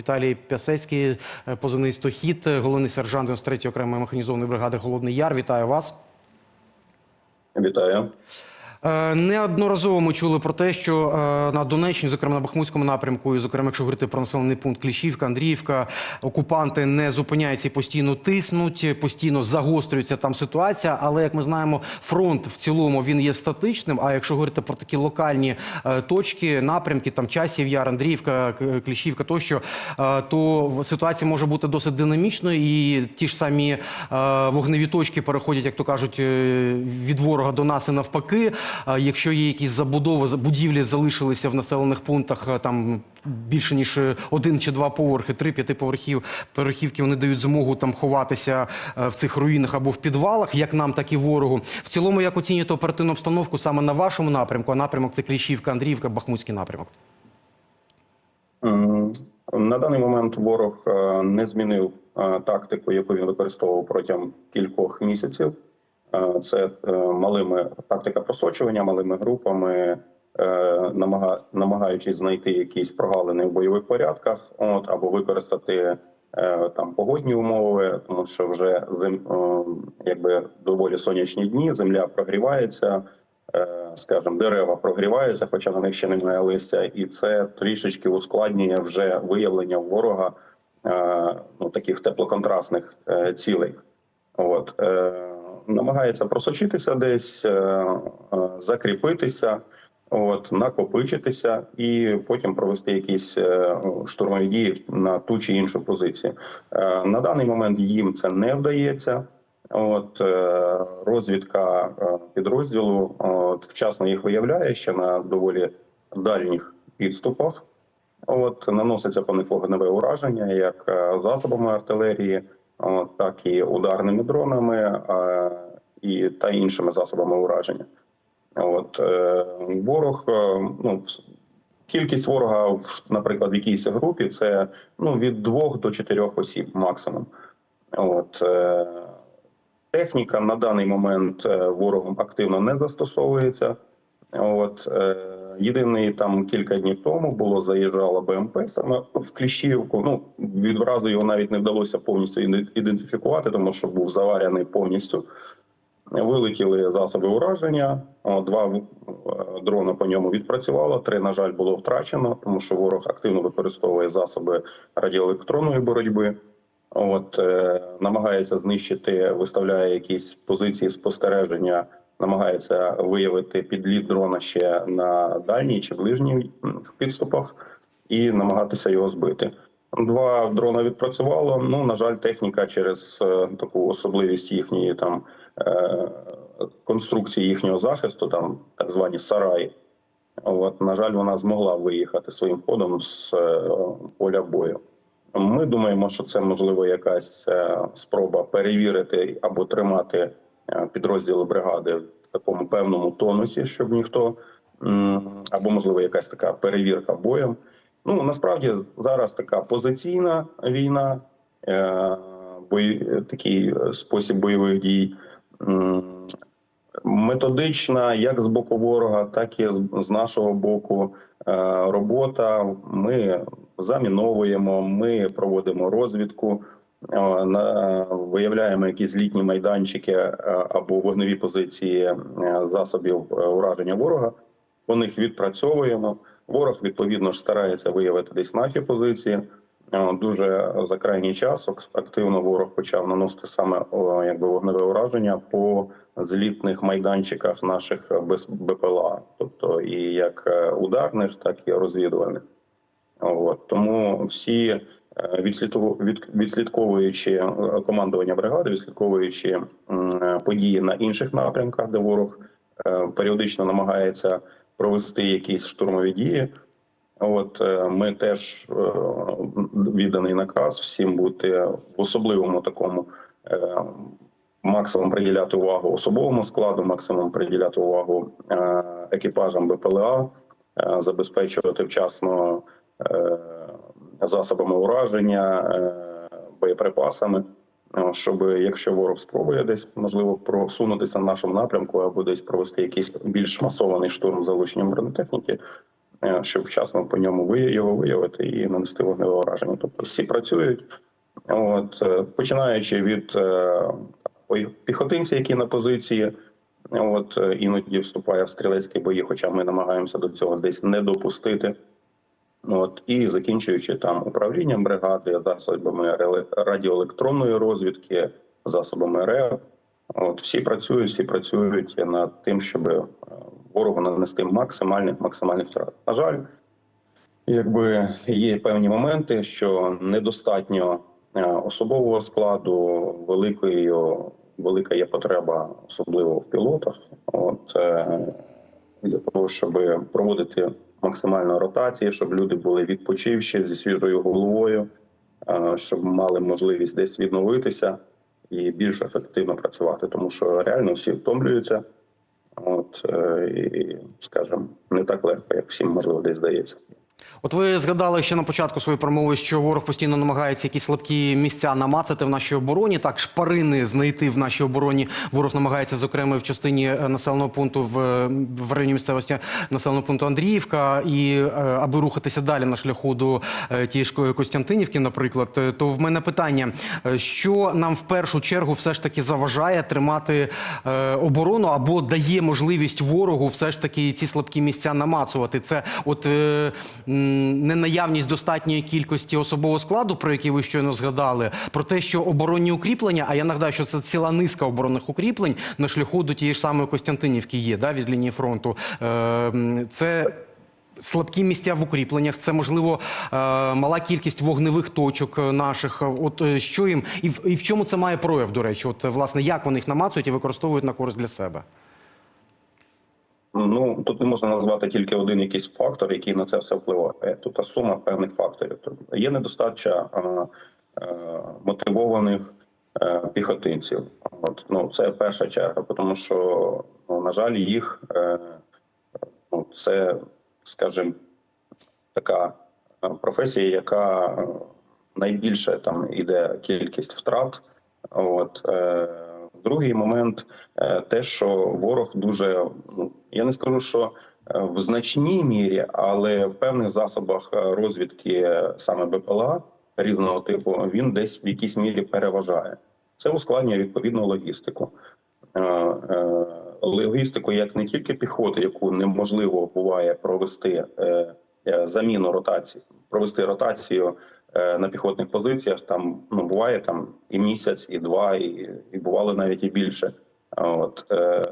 Віталій Пясецький, е, позивний «Стохід», е, головний сержант 93-ї окремої механізованої бригади Холодний Яр. Вітаю вас. Вітаю. Е, Неодноразово ми чули про те, що е, на Донеччині, зокрема на Бахмутському напрямку, і зокрема, якщо говорити про населений пункт Кліщівка, Андріївка, окупанти не зупиняються і постійно тиснуть, постійно загострюється там ситуація. Але як ми знаємо, фронт в цілому він є статичним. А якщо говорити про такі локальні е, точки, напрямки, там часів яр, Андріївка, Кліщівка, тощо, то ситуація може бути досить динамічною, і ті ж самі вогневі точки переходять, як то кажуть, від ворога до нас і навпаки. Якщо є якісь забудови, за- будівлі залишилися в населених пунктах е, там більше ніж е, один чи два поверхи, три п'ятиповерхів поверхівки, вони дають змогу там ховатися е, в цих руїнах або в підвалах, як нам, так і ворогу. В цілому, як оцінюєте оперативну обстановку саме на вашому напрямку, а напрямок це Кліщівка, Андріївка, Бахмутський напрямок. На даний момент ворог не змінив тактику, яку він використовував протягом кількох місяців. Е, Це е, малими тактика просочування, малими групами, е, намагаючись знайти якісь прогалини в бойових порядках, от або використати там погодні умови, тому що вже зим, якби доволі сонячні дні, земля прогрівається. Скажімо, дерева прогріваються, хоча на них ще немає листя, і це трішечки ускладнює вже виявлення ворога ну, таких теплоконтрастних цілей. От намагається просочитися десь, е, е, закріпитися, от накопичитися, і потім провести якісь е, штурмові дії на ту чи іншу позицію. На даний момент їм це не вдається. От розвідка підрозділу от, вчасно їх виявляє ще на доволі дальніх підступах. От наноситься по них вогневе ураження, як засобами артилерії, так і ударними дронами і та іншими засобами ураження. От е, ворог, е, ну кількість ворога, в- наприклад, в якійсь групі це ну від двох до чотирьох осіб максимум. От е, техніка на даний момент ворогом активно не застосовується. От єдиний там кілька днів тому було заїжджала БМП саме в Кліщівку. Ну відразу його навіть не вдалося повністю ідентифікувати, тому що був заварений повністю. Вилетіли засоби ураження. Два е, дрона по ньому відпрацювало. Три, на жаль, було втрачено, тому що ворог активно використовує засоби радіоелектронної боротьби. От е, намагається знищити, виставляє якісь позиції спостереження, намагається виявити підліт дрона ще на дальній чи ближній підступах і намагатися його збити. Два дрона відпрацювало. Ну на жаль, техніка через е, таку особливість їхньої там е, конструкції їхнього захисту, там так звані сараї. От на жаль, вона змогла виїхати своїм ходом з е, поля бою. Ми думаємо, що це можливо якась спроба перевірити або тримати підрозділи бригади в такому певному тонусі, щоб ніхто або можливо якась така перевірка боєм. Ну насправді зараз така позиційна війна, е, бої, такий е, спосіб бойових дій. Методична, як з боку ворога, так і з, нашого боку е, робота. Ми заміновуємо, ми проводимо розвідку, е, виявляємо якісь літні майданчики е, або вогневі позиції е, засобів е, ураження ворога. По них відпрацьовуємо. Ворог відповідно ж старається виявити десь наші позиції. Е, Дуже за крайній час активно ворог почав наносити саме якби вогневе ураження по злітних майданчиках наших БПЛА, тобто і як е, ударних, так і розвідувальних. От тому всі е, відслідковуючи е, командування бригади, відслідковуючи е, події на інших напрямках, де ворог періодично намагається провести якісь штурмові дії. От ми теж відданий наказ всім бути в особливому такому максимум приділяти увагу особовому складу, максимум приділяти увагу екіпажам БПЛА, забезпечувати вчасно засобами ураження, е, боєприпасами. е, Щоб якщо ворог спробує десь можливо просунутися на нашому напрямку або десь провести якийсь більш масований штурм з залученням бронетехніки, е, щоб вчасно по ньому його виявити і нанести вогневе враження. Тобто всі працюють, от е, починаючи від е, піхотинця, які на позиції. От е, іноді вступає в стрілецькі бої, хоча ми намагаємося до цього десь не допустити. От і закінчуючи там управлінням бригади, засобами радіоелектронної розвідки, засобами РЕП. От всі працюють, всі працюють над тим, щоб е, ворогу нанести максимальних максимальних втрат. На жаль, якби є певні моменти, що недостатньо е, особового складу, великої велика є потреба, особливо в пілотах. От е, для того, щоб проводити максимальну ротації, щоб люди були відпочивші зі свіжою головою, щоб мали можливість десь відновитися і більш ефективно працювати, тому що реально всі втомлюються. От е, і, скажімо, не так легко, як всім можливо десь здається. От ви згадали ще на початку своєї промови, що ворог постійно намагається якісь слабкі місця намацати в нашій обороні. Так, шпарини знайти в нашій обороні. Ворог намагається, зокрема, в частині е, населеного пункту в, в районі місцевості населеного пункту Андріївка. І е, аби рухатися далі на шляху до е, тієї ж Костянтинівки, наприклад, е, то в мене питання: е, що нам в першу чергу все ж таки заважає тримати е, оборону або дає можливість ворогу все ж таки ці слабкі місця намацувати? Це от е, м, не наявність достатньої кількості особового складу, про який ви щойно згадали, про те, що оборонні укріплення, а я нагадаю, що це ціла низка оборонних укріплень на шляху до тієї ж самої Костянтинівки є да, від лінії фронту. Е, це слабкі місця в укріпленнях, це можливо е, мала кількість вогневих точок е, наших. От що їм і в, і в чому це має прояв, до речі? От власне як вони їх намацують і використовують на користь для себе? Ну тут не можна назвати тільки один якийсь фактор, який на це все впливає. Тут сума певних факторів. Є недостача а, е, мотивованих е, піхотинців. От ну це перша черга, тому що ну, на жаль, їх е, ну, це, скажімо, така професія, яка найбільше там іде кількість втрат. От е, другий момент е, те, що ворог дуже ну я не скажу, що е, в значній мірі, але в певних засобах е, розвідки саме БПЛА різного типу він десь в якійсь мірі переважає. Це ускладнює відповідну логістику. Логістику як не тільки піхоти, яку неможливо буває провести заміну ротації, провести ротацію на піхотних позиціях. Там ну буває там і місяць, і два, і, і бувало навіть і більше. От е,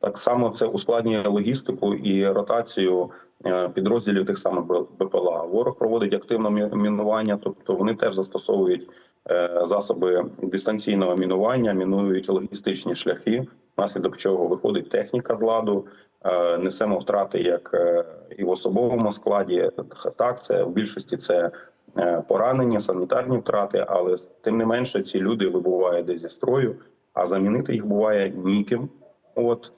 так само це ускладнює логістику і ротацію е, підрозділів тих самих БПЛА. Ворог проводить активне мінування, тобто вони теж застосовують е, засоби дистанційного мінування, мінують логістичні шляхи, внаслідок чого виходить техніка з ладу. Е, Несемо втрати як е, і в особовому складі. Так, це в більшості це е, поранення, санітарні втрати, але тим не менше ці люди вибувають десь зі строю, а замінити їх буває ніким. От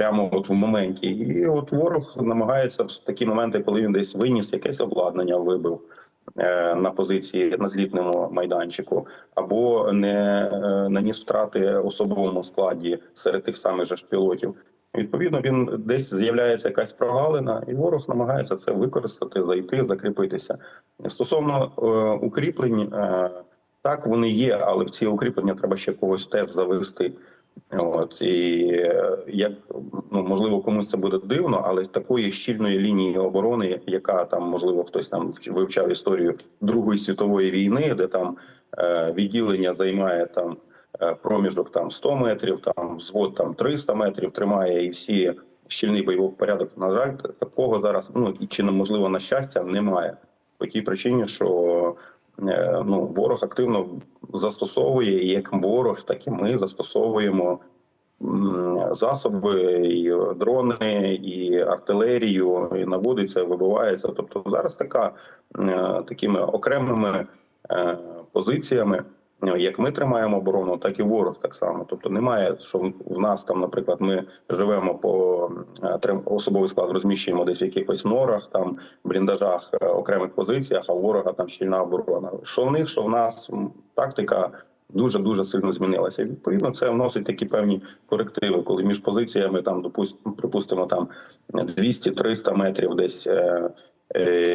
прямо от в моменті, і от ворог намагається в такі моменти, коли він десь виніс якесь обладнання, вибив е, на позиції на злітному майданчику, або не е, наніс втрати особовому складі серед тих самих же ж пілотів. Відповідно, він десь з'являється якась прогалина, і ворог намагається це використати, зайти, закріпитися. Стосовно е, укріплень, е, так вони є, але в ці укріплення треба ще когось теж завести. От і е, як ну можливо комусь це буде дивно, але такої щільної лінії оборони, яка там можливо хтось там вч- вивчав історію Другої світової війни, де там е, відділення займає там проміжок там 100 метрів, там взвод там 300 метрів тримає, і всі щільний бойовий порядок. На жаль, такого зараз ну і чи неможливо на щастя немає по тій причині, що е, ну ворог активно застосовує і як ворог, так і ми застосовуємо засоби, і дрони, і артилерію, і наводиться, вибивається. Тобто зараз така е, такими окремими е, позиціями. Як ми тримаємо оборону, так і ворог так само. Тобто немає, що в нас там, наприклад, ми живемо по е, особовий склад, розміщуємо десь в якихось норах, там бліндажах, е, окремих позиціях, а ворога там щільна оборона. Що в них, що в нас тактика дуже дуже сильно змінилася. І, Відповідно, це вносить такі певні корективи, коли між позиціями там допустимо, припустимо там 200-300 метрів, десь е,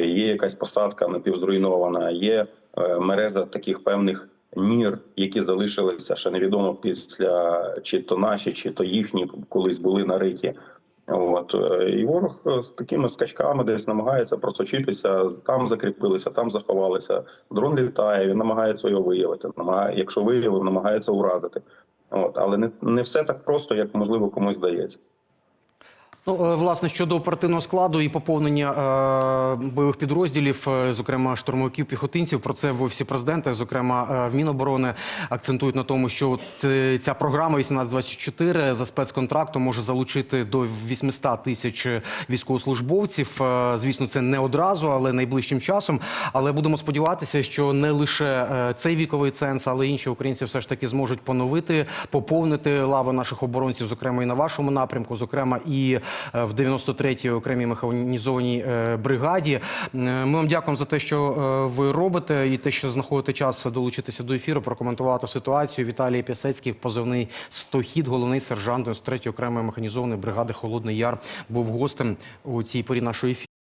є якась посадка напівзруйнована, є мережа таких певних нір, які залишилися ще невідомо після чи то наші, чи то їхні колись були нариті. От е, і ворог е, з такими скачками десь намагається просочитися, там закріпилися, там заховалися. Дрон літає, він намагається його виявити. Намагає, якщо виявив, намагається уразити. От, але не, не все так просто, як можливо комусь здається. Ну, е, власне, щодо оперативного складу і поповнення е, бойових підрозділів, е, зокрема штурмовиків піхотинців, про це в офісі президента, зокрема е, в Міноборони, акцентують на тому, що от, ця програма 1824 за спецконтрактом може залучити до 800 тисяч військовослужбовців. Звісно, це не одразу, але найближчим часом. Але будемо сподіватися, що не лише цей віковий ценз, але й інші українці все ж таки зможуть поновити, поповнити лави наших оборонців, зокрема і на вашому напрямку, зокрема і в 93-й окремій механізованій е, бригаді. Е, Ми вам дякуємо за те, що е, ви робите, і те, що знаходите час долучитися до ефіру, прокоментувати ситуацію. Віталій Пісецький, позивний «Стохід», головний сержант 93-ї окремої механізованої бригади Холодний Яр, був гостем у цій порі нашої ефіру.